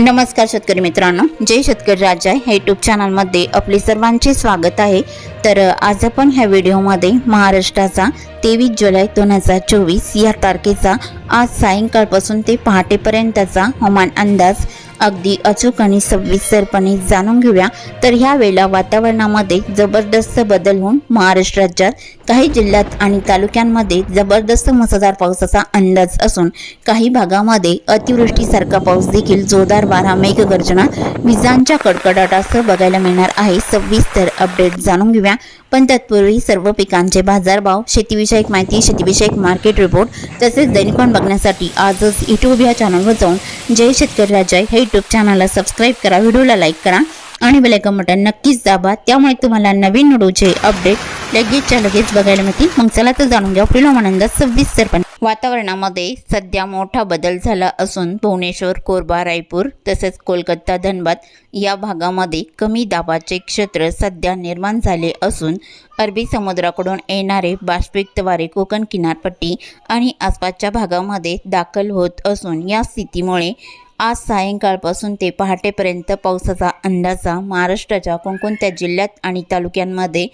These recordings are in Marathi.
नमस्कार शेतकरी मित्रांनो जय शेतकरी राजा ह्या यूट्यूब चॅनलमध्ये आपले सर्वांचे स्वागत आहे. तर आज आपण ह्या व्हिडिओमध्ये महाराष्ट्राचा तेवीस जुलै दोन हजार चोवीस या तारखेचा आज सायंकाळपासून ते पहाटेपर्यंतचा हवामान अंदाज अगदी अचूक आणि सविस्तरपणे जाणून घेऊया. तर ह्या वेळेला वातावरणामध्ये जबरदस्त बदल होऊन महाराष्ट्र राज्यात काही जिल्ह्यात आणि तालुक्यांमध्ये जबरदस्त मुसळधार पावसाचा अंदाज असून काही भागामध्ये अतिवृष्टीसारखा पाऊस देखील जोरदार वारा मेघगर्जना विजांच्या कडकडाटासह बघायला मिळणार आहे. सविस्तर अपडेट जाणून घेऊया. पण तत्पूर्वी सर्व पिकांचे बाजारभाव शेतीविषयक माहिती शेतीविषयक मार्केट रिपोर्ट तसेच दैनिकॉन बघण्यासाठी आजच युट्यूब या चॅनलवर जाऊन जय शेतकरी राजा हे युट्यूब चॅनलला सबस्क्राईब करा व्हिडिओला लाईक करा आणि बेलायकन बटन नक्कीच दाबा. त्यामुळे तुम्हाला नवीन व्हिडिओचे अपडेट लगेचच्या लगेच बघायला मिळतील. मग चला तर जाणून घ्या. पुढील आनंद सरपंच. वातावरणामध्ये सध्या मोठा बदल झाला असून भुवनेश्वर कोरबा रायपूर तसेच कोलकाता धनबाद या भागामध्ये कमी दाबाचे क्षेत्र सध्या निर्माण झाले असून अरबी समुद्राकडून येणारे बाष्पयुक्त वारे कोकण किनारपट्टी आणि आसपासच्या भागामध्ये दाखल होत असून या स्थितीमुळे आज सायंकाळपासून ते पहाटेपर्यंत पावसाचा अंदाजा महाराष्ट्राच्या कोणकोणत्या जिल्ह्यात आणि तालुक्यांमध्ये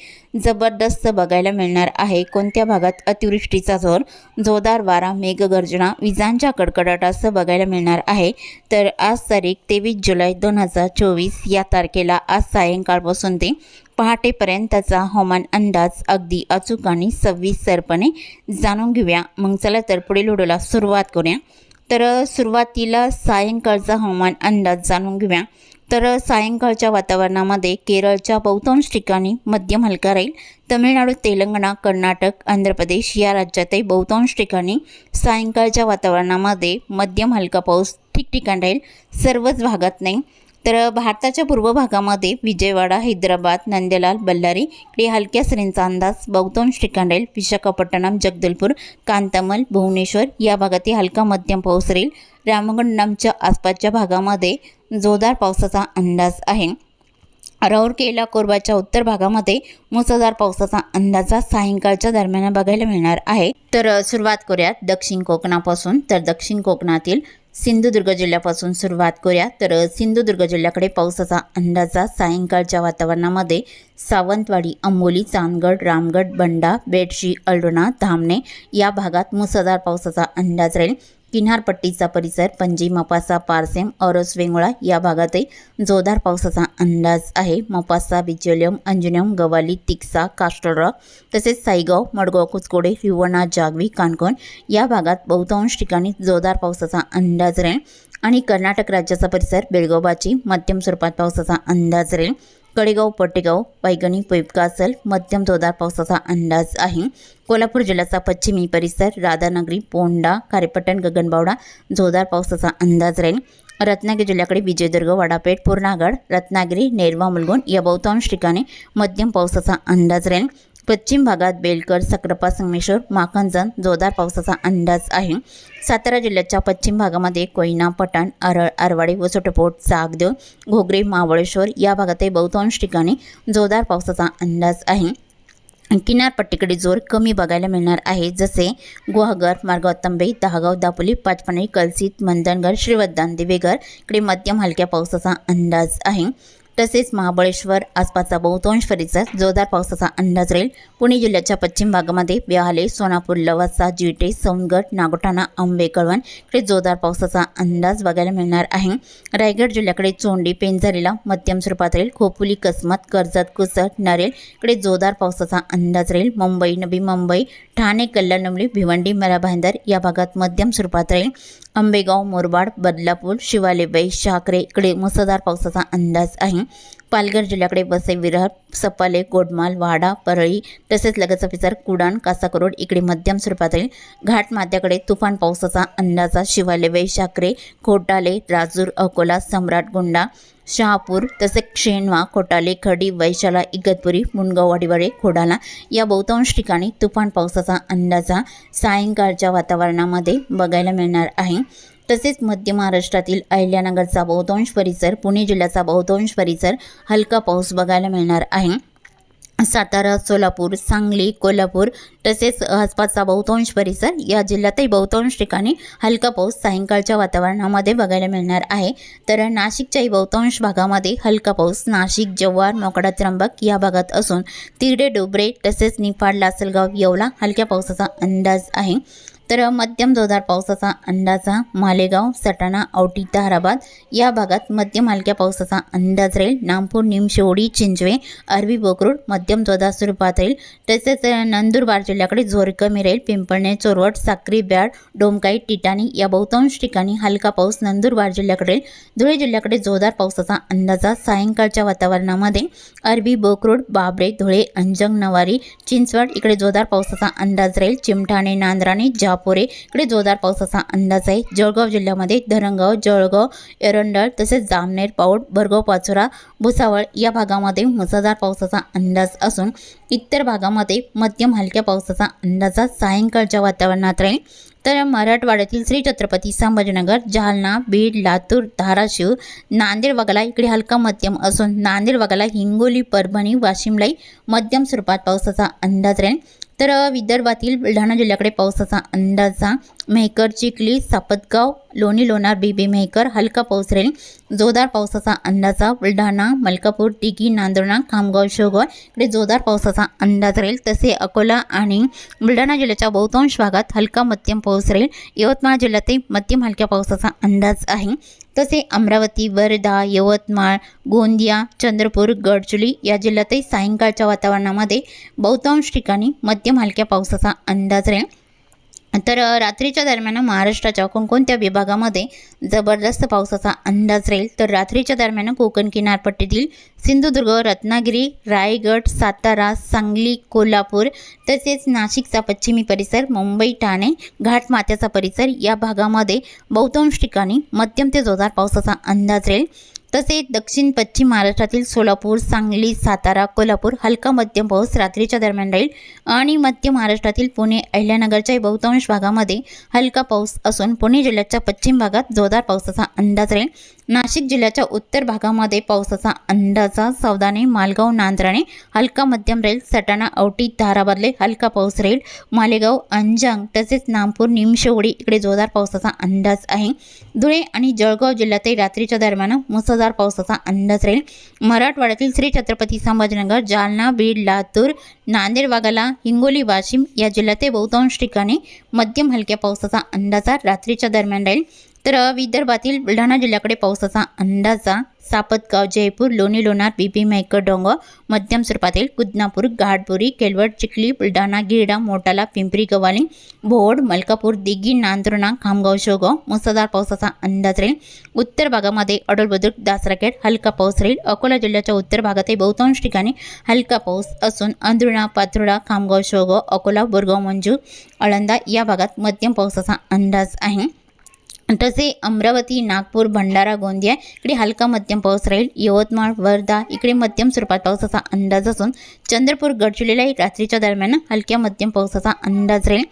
जबरदस्त बघायला मिळणार आहे. कोणत्या भागात अतिवृष्टीचा जोर जोरदार वारा मेघगर्जना विजांच्या कडकडाटासह बघायला मिळणार आहे. तर आज तारीख तेवीस जुलै दोन हजार चोवीस या तारखेला आज सायंकाळपासून ते पहाटेपर्यंतचा हवामान अंदाज अगदी अचूक आणि सविस्तरपणे जाणून घेऊया. मग चला तर पुढील व्हिडिओला सुरुवात करूया. तर सुरुवातीला सायंकाळचा हवामान अंदाज जाणून घेऊया. तर सायंकाळच्या वातावरणामध्ये केरळच्या बहुतांश ठिकाणी मध्यम हलका राहील. तमिळनाडू तेलंगणा कर्नाटक आंध्र प्रदेश या राज्यातही बहुतांश ठिकाणी सायंकाळच्या वातावरणामध्ये मध्यम हलका पाऊस ठिकठिकाणी राहील. सर्वच भागात नाही. तर भारताच्या पूर्व भागामध्ये विजयवाडा हैदराबाद नंदलाल बल्लारी इकडे हलक्या सरींचा अंदाज बहुतांश ठिकाण विशाखापट्टणम जगदलपूर कांतामल भुवनेश्वर या भागातही हलका मध्यम पाऊस राहील. रामगंडमच्या आसपासच्या भागामध्ये जोरदार पावसाचा अंदाज आहे. राऊरकेला कोरबाच्या उत्तर भागामध्ये मुसळधार पावसाचा अंदाजा सायंकाळच्या दरम्यान बघायला मिळणार आहे. तर सुरुवात करूयात दक्षिण कोकणापासून. तर दक्षिण कोकणातील सिंधुदुर्ग जिल्ह्यापासून सुरुवात करूया. तर सिंधुदुर्ग जिल्ह्याकडे पावसाचा अंदाजा सायंकाळच्या वातावरणामध्ये सावंतवाडी अंबोली चांदगड रामगड बंडा बेडशी अल्डोणा धामणे या भागात मुसळधार पावसाचा अंदाज राहील. किनारपट्टीचा परिसर पणजी मपासा पारसेम औरस वेंगुळा या भागातही जोरदार पावसाचा अंदाज आहे. मपासा बिचोलियम अंजुनियम गवाली तिक्सा कास्टोरा तसेच साईगाव मडगाव कुचकोडे रिवणा जागवी कानकोण या भागात बहुतांश ठिकाणी जोरदार पावसाचा अंदाज राहील. आणि कर्नाटक राज्याचा परिसर बेळगावबाची मध्यम स्वरूपात पावसाचा अंदाज राहील. कडेगाव पटेगाव पैगणी पैपकासल मध्यम जोरदार पावसाचा अंदाज आहे. कोल्हापूर जिल्ह्याचा पश्चिमी परिसर राधानगरी पोंडा खारेपट्टण गगनबावडा जोरदार पावसाचा अंदाज राहील. रत्नागिरी जिल्ह्याकडे विजयदुर्ग वाडापेठ पूर्णागड रत्नागिरी नेरवा मुलगुण या बहुतांश ठिकाणी मध्यम पावसाचा अंदाज राहील. पश्चिम भागात बेलकर सक्रापा संगमेश्वर माखंजन जोरदार पावसाचा अंदाज आहे. सातारा जिल्ह्याच्या पश्चिम भागामध्ये कोयना पटाण अरळ आरवाडी वसोटपोट सागदेव घोगरे महाबळेश्वर या भागातही बहुतांश ठिकाणी जोरदार पावसाचा अंदाज आहे. किनारपट्टीकडे जोर कमी बघायला मिळणार आहे. जसे गुहागर मार्गावतंबे दहागाव दापोली पाचपणी कलसित मंदनगड श्रीवर्धन दिवेगर इकडे मध्यम हलक्या पावसाचा अंदाज आहे. तसेच महाबळेश्वर आसपासचा बहुतांश परिसर जोरदार पावसाचा अंदाज राहील. पुणे जिल्ह्याच्या पश्चिम भागामध्ये व्याहाले सोनापूर लवासा जिटे सौंदगड नागोठाणा आंबे कळवण इकडे जोरदार पावसाचा अंदाज बघायला मिळणार आहे. रायगड जिल्ह्याकडे चोंडी पेंझारीला मध्यम स्वरूपात राहील. खोपोली कसमत कर्जत कुसट नरेल इकडे जोरदार पावसाचा अंदाज राहील. मुंबई नवी मुंबई ठाणे कल्याणमली भिवंडी मराभांदर या भागात मध्यम स्वरूपात राहील. आंबेगाव मोरबाड बदलापूर शिवालेबाई शाकरे इकडे मुसळधार पावसाचा अंदाज आहे. पालघर जिल्ह्याकडे वसई विरार सपाले गोडमाल वाडा परळी तसेच लगतचा पिसार कुडाण कासाकरोड इकडे मध्यम स्वरूपात राहील घाटमाथ्याकडे तुफान पावसाचा अंदाजा शिवाले शाकरे खोटाले राजूर अकोला सम्राट गोंडा शहापूर तसेच शेणवा खोटाले खडी वैशाला इगतपुरी मुनगाव वाडीवाडे खोडाला या बहुतांश ठिकाणी तुफान पावसाचा अंदाजा सायंकाळच्या वातावरणामध्ये बघायला मिळणार आहे. तसेच मध्य महाराष्ट्रातील अहिल्यानगरचा बहुतांश परिसर पुणे जिल्ह्याचा बहुतांश परिसर हलका पाऊस बघायला मिळणार आहे. सातारा सोलापूर सांगली कोल्हापूर तसेच आसपासचा बहुतांश परिसर या जिल्ह्यातही बहुतांश ठिकाणी हलका पाऊस सायंकाळच्या वातावरणामध्ये बघायला मिळणार आहे. तर नाशिकच्याही बहुतांश भागामध्ये हलका पाऊस नाशिक जव्हार मोकडा त्र्यंबक या भागात असून तिरडे डोबरे तसेच निफाड लासलगाव येवला हलक्या पावसाचा अंदाज आहे. तर मध्यम जोरदार पावसाचा अंदाजा मालेगाव सटाणा औटी ताराबाद या भागात मध्यम हलक्या पावसाचा अंदाज राहील. नामपूर निमशेवडी चिंचवे अरबी बोकरूड मध्यम जोरदार स्वरूपात राहील. तसेच नंदुरबार जिल्ह्याकडे जोर कमी राहील. पिंपळणे चोरवट साक्री ब्याड डोमकाई टिटाणी या बहुतांश ठिकाणी हलका पाऊस नंदुरबार जिल्ह्याकडे राहील. धुळे जिल्ह्याकडे जोरदार पावसाचा अंदाजा सायंकाळच्या वातावरणामध्ये अरबी बोकरूड बाबरे धुळे अंजंग नवारी चिंचवड इकडे जोरदार पावसाचा अंदाज राहील. चिमठाणे नांद्राणे जा इकडे जोरदार पावसाचा अंदाज आहे. जळगाव जिल्ह्यामध्ये धरणगाव जळगाव एरंडळ तसेच जामनेर पाऊड भरगाव पाचोरा भुसावळ या भागामध्ये मुसळधार पावसाचा अंदाज असून इतर भागामध्ये मध्यम हलक्या पावसाचा अंदाजा सायंकाळच्या वातावरणात राहील. तर मराठवाड्यातील श्री छत्रपती संभाजीनगर जालना बीड लातूर धाराशिव नांदेड वगळा इकडे हलका मध्यम असून नांदेड वगळा हिंगोली परभणी वाशिमलाही मध्यम स्वरूपात पावसाचा अंदाज राहील. तर विदर्भातील बुलढाणा जिल्ह्याकडे पावसाचा अंदाजा. मेहकर चिखली सापतगाव लोणी लोणार बीबी मेहकर हलका पाऊस राहील. जोरदार पावसाचा अंदाजा. बुलढाणा मलकापूर टिकी नांदुर्णा खामगाव शेवगाव इकडे जोरदार पावसाचा अंदाज राहील. तसे अकोला आणि बुलढाणा जिल्ह्याच्या बहुतांश भागात हलका मध्यम पाऊस राहील. यवतमाळ जिल्ह्यातही मध्यम हलक्या पावसाचा अंदाज आहे. तसे अमरावती वर्धा यवतमाळ गोंदिया चंद्रपूर गडचुली या जिल्ह्यातही सायंकाळच्या वातावरणामध्ये बहुतांश ठिकाणी मध्य मध्यम हलक्या पावसाचा अंदाज राहील. तर रात्रीच्या दरम्यान महाराष्ट्राच्या कोणकोणत्या विभागामध्ये जबरदस्त पावसाचा अंदाज राहील? तर रात्रीच्या दरम्यान कोकण किनारपट्टीतील सिंधुदुर्ग रत्नागिरी रायगड सातारा सांगली कोल्हापूर तसेच नाशिकचा पश्चिमी परिसर मुंबई ठाणे घाटमाथ्याचा परिसर या भागामध्ये बहुतांश ठिकाणी मध्यम ते जोरदार पावसाचा अंदाज राहील. तसेच दक्षिण पश्चिम महाराष्ट्रातील सोलापूर सांगली सातारा कोल्हापूर हलका मध्यम पाऊस रात्रीच्या दरम्यान राहील आणि मध्य महाराष्ट्रातील पुणे अहिल्यानगरच्या बहुतांश भागामध्ये हलका पाऊस असून पुणे जिल्ह्याच्या पश्चिम भागात जोरदार पावसाचा अंदाज राहील. नाशिक जिल्ह्याच्या उत्तर भागामध्ये पावसाचा अंदाजा सावधाने मालगाव नांद्राणे हलका मध्यम राहील सटाणा औटी धाराबादले हलका पाऊस राहील मालेगाव अंजांग तसेच नामपूर निमशेवडी इकडे जोरदार पावसाचा अंदाज आहे. धुळे आणि जळगाव जिल्ह्यातही रात्रीच्या दरम्यान मुसळधार पावसाचा अंदाज राहील. मराठवाड्यातील श्री छत्रपती संभाजीनगर जालना बीड लातूर नांदेड वाघाला हिंगोली वाशिम या जिल्ह्यातही बहुतांश ठिकाणी मध्यम हलक्या पावसाचा अंदाजा रात्रीच्या दरम्यान राहील. तर विदर्भातील बुलढाणा जिल्ह्याकडे पावसाचा अंदाजा सापतगाव जयपूर लोणी लोणार बीबी मेहकर डोंगर मध्यम स्वरूपातील कुदनापूर घाटपुरी केलवड चिखली बुलढाणा गिरडा मोटाला पिंपरी गवाली भोड मलकापूर दिघी नांदुर्णा खामगाव शोगाव मुसळधार पावसाचा अंदाज राहील. उत्तर भागामध्ये अडोलबुद्रुक दासराखेड हलका पाऊस राहील. अकोला जिल्ह्याच्या उत्तर भागातही बहुतांश ठिकाणी हलका पाऊस असून अंधुणा पाथर्डा खामगाव शोगाव अकोला बोरगाव मंजू आळंदा या भागात मध्यम पावसाचा अंदाज आहे. तसे अमरावती नागपूर भंडारा गोंदिया इकडे हलका मध्यम पाऊस राहील. यवतमाळ वर्धा इकडे मध्यम स्वरूपात पावसाचा अंदाज असून चंद्रपूर गडचिरोलीलाही रात्रीच्या दरम्यान हलक्या मध्यम पावसाचा अंदाज राहील.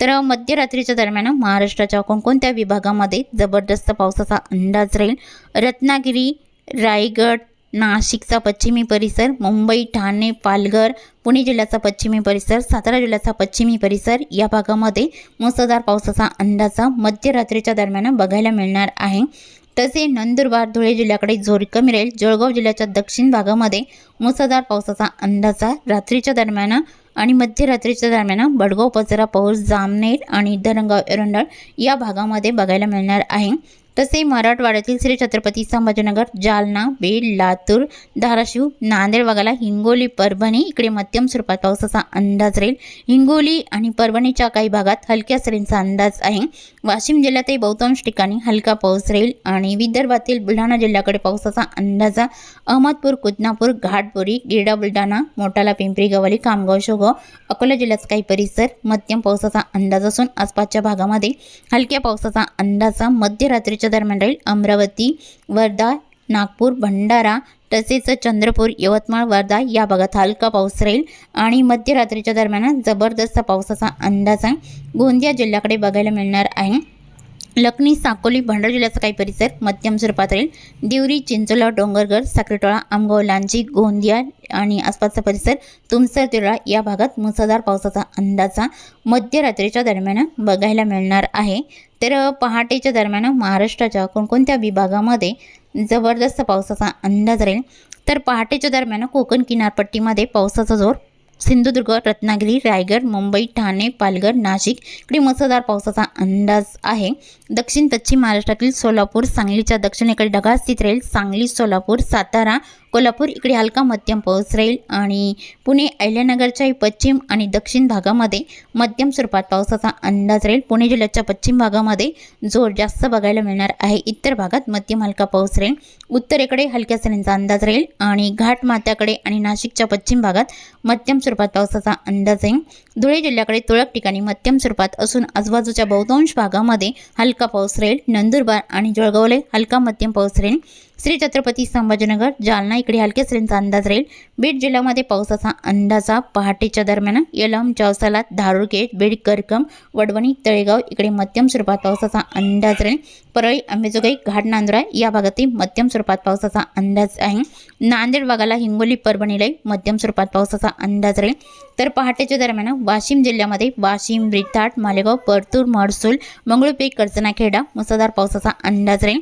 तर मध्यरात्रीच्या दरम्यान महाराष्ट्राच्या कोणकोणत्या विभागामध्ये जबरदस्त पावसाचा अंदाज राहील? रत्नागिरी रायगड नाशिकचा पश्चिमी परिसर मुंबई ठाणे पालघर पुणे जिल्ह्याचा पश्चिमी परिसर सातारा जिल्ह्याचा पश्चिमी परिसर या भागामध्ये मुसळधार पावसाचा अंदाजा मध्यरात्रीच्या दरम्यान बघायला मिळणार आहे. तसे नंदुरबार धुळे जिल्ह्याकडे जोर कमी राहील. जळगाव जिल्ह्याच्या दक्षिण भागामध्ये मुसळधार पावसाचा अंदाजा रात्रीच्या दरम्यान आणि मध्यरात्रीच्या दरम्यान बडगाव पचरा पाऊस जामनेर आणि धरणगाव एरंडळ या भागामध्ये बघायला मिळणार आहे. तसे मराठवाड्यातील श्री छत्रपती संभाजीनगर जालना बीड लातूर धाराशिव नांदेड वगळा हिंगोली परभणी इकडे मध्यम स्वरूपात पावसाचा अंदाज राहील. हिंगोली आणि परभणीच्या काही भागात हलक्या सरींचा अंदाज आहे. वाशिम जिल्ह्यातही बहुतांश ठिकाणी हलका पाऊस राहील आणि विदर्भातील बुलढाणा जिल्ह्याकडे पावसाचा अंदाजा अहमदपूर कुदनापूर घाटपुरी गिरडा बुलढाणा मोटाला पिंपरी गवाली कामगाव शोगाव अकोला जिल्ह्याचा काही परिसर मध्यम पावसाचा अंदाज असून आसपासच्या भागामध्ये हलक्या पावसाचा अंदाजा मध्यरात्रीच्या दरम्यान राहील अमरावती वर्धा नागपूर भंडारा तसेच चंद्रपूर यवतमाळ वर्धा या भागात हलका पाऊस राहील आणि मध्यरात्रीच्या दरम्यान जबरदस्त पावसाचा अंदाज आहे गोंदिया जिल्ह्याकडे बघायला मिळणार आहे. लखनी साकोली भंडारा जिल्ह्याचा काही परिसर मध्यम स्वरूपात राहील दिवरी चिंचोला डोंगरगड साखरेटोळा आमगाव लांजी गोंदिया आणि आसपासचा परिसर तुमसर तिरळा या भागात मुसळधार पावसाचा अंदाजा मध्यरात्रीच्या दरम्यान बघायला मिळणार आहे. तर पहाटेच्या दरम्यान महाराष्ट्राच्या कोणकोणत्या विभागामध्ये जबरदस्त पावसाचा अंदाज राहील? तर पहाटेच्या दरम्यान कोकण किनारपट्टीमध्ये पावसाचा जोर सिंधुदुर्ग रत्नागिरी रायगड मुंबई ठाणे पालघर नाशिक. इकडे मुसळधार पावसाचा अंदाज आहे. दक्षिण पश्चिम महाराष्ट्रातील सोलापूर सांगलीच्या दक्षिणेकडे ढगाळ स्थित राहील. सांगली सोलापूर सातारा कोल्हापूर इकडे हलका मध्यम पाऊस राहील आणि पुणे अहिल्यानगरच्याही पश्चिम आणि दक्षिण भागामध्ये मध्यम स्वरूपात पावसाचा अंदाज राहील. पुणे जिल्ह्याच्या पश्चिम भागामध्ये जोर जास्त बघायला मिळणार आहे. इतर भागात मध्यम हलका पाऊस राहील. उत्तरेकडे हलक्या सरींचा अंदाज राहील आणि घाटमात्याकडे आणि नाशिकच्या पश्चिम भागात मध्यम स्वरूपात पावसाचा अंदाज आहे धुळे जिल्ह्याकडे तुरळक ठिकाणी मध्यम स्वरूपात असून आजूबाजूच्या बहुतांश भागामध्ये हलका पाऊस राहील. नंदुरबार आणि जळगावले हलका मध्यम पाऊस राहील. श्री छत्रपती संभाजीनगर जालना इकडे हलक्या सरींचा अंदाज राहील. बीड जिल्ह्यामध्ये पावसाचा अंदाजा पहाटेच्या दरम्यान यलम चौसाला धारूर गेट बीड करकम वडवणी तळेगाव इकडे मध्यम स्वरूपात पावसाचा अंदाज राहील. परळी अंबेजोगाई घाट नांदुरा या भागातील मध्यम स्वरूपात पावसाचा अंदाज आहे. नांदेड भागाला हिंगोली परभणीलाही मध्यम स्वरूपात पावसाचा अंदाज राहील. तर पहाटेच्या दरम्यान वाशिम जिल्ह्यामध्ये वाशिम रिताट मालेगाव परतूर महसूल मंगळूपीक कर्जनाखेडा मुसळधार पावसाचा अंदाज राहील.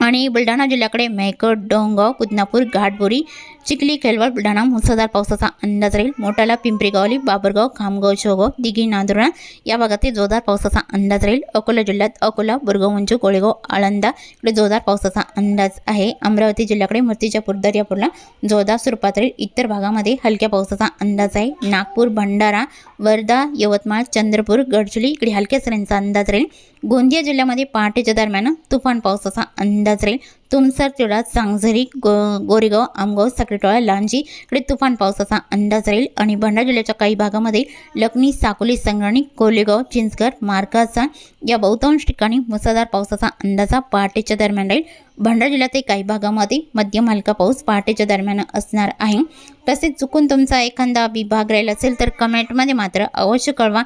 आणि बुलढाणा जिल्ह्याकडे मेहकर डोंगाव कुदनापूर घाटबोरी चिखली खेलवड बुलढाणा मुसळधार पावसाचा अंदाज राहील. मोटाला पिंपरी गावली बाबरगाव खामगाव शेवगाव दिघी नांदुरा या भागातील जोरदार पावसाचा अंदाज राहील. अकोला जिल्ह्यात अकोला बुरगावंजू कोळेगाव आळंदा इकडे जोरदार पावसाचा अंदाज आहे. अमरावती जिल्ह्याकडे मूर्तिजापूर दर्यापूरला जोरदार स्वरूपात राहील. इतर भागामध्ये हलक्या पावसाचा अंदाज आहे. नागपूर भंडारा वर्धा यवतमाळ चंद्रपूर गडचुली इकडे हलक्या सरींचा अंदाज राहील. गोंदिया जिल्ह्यामध्ये पहाटेच्या दरम्यान तुफान पावसाचा अंदाज राहील. तुमसर तिळा सांगझरी गो गोरेगाव आमगाव साखरेटोळा लांजी इकडे तुफान पावसाचा अंदाज राहील. आणि भंडारा जिल्ह्याच्या काही भागामध्ये लखनी साकोली संग्राणी कोलेगाव चिंचगड मार्कासा या बहुतांश ठिकाणी मुसळधार पावसाचा अंदाजा पहाटेच्या दरम्यान राहील. भंडारा जिल्ह्यातील काही भागामध्ये मध्यम हलका पाऊस पहाटेच्या दरम्यान असणार आहे. तसेच चुकून तुमचा एखादा विभाग राहिला असेल तर कमेंटमध्ये मात्र अवश्य कळवा.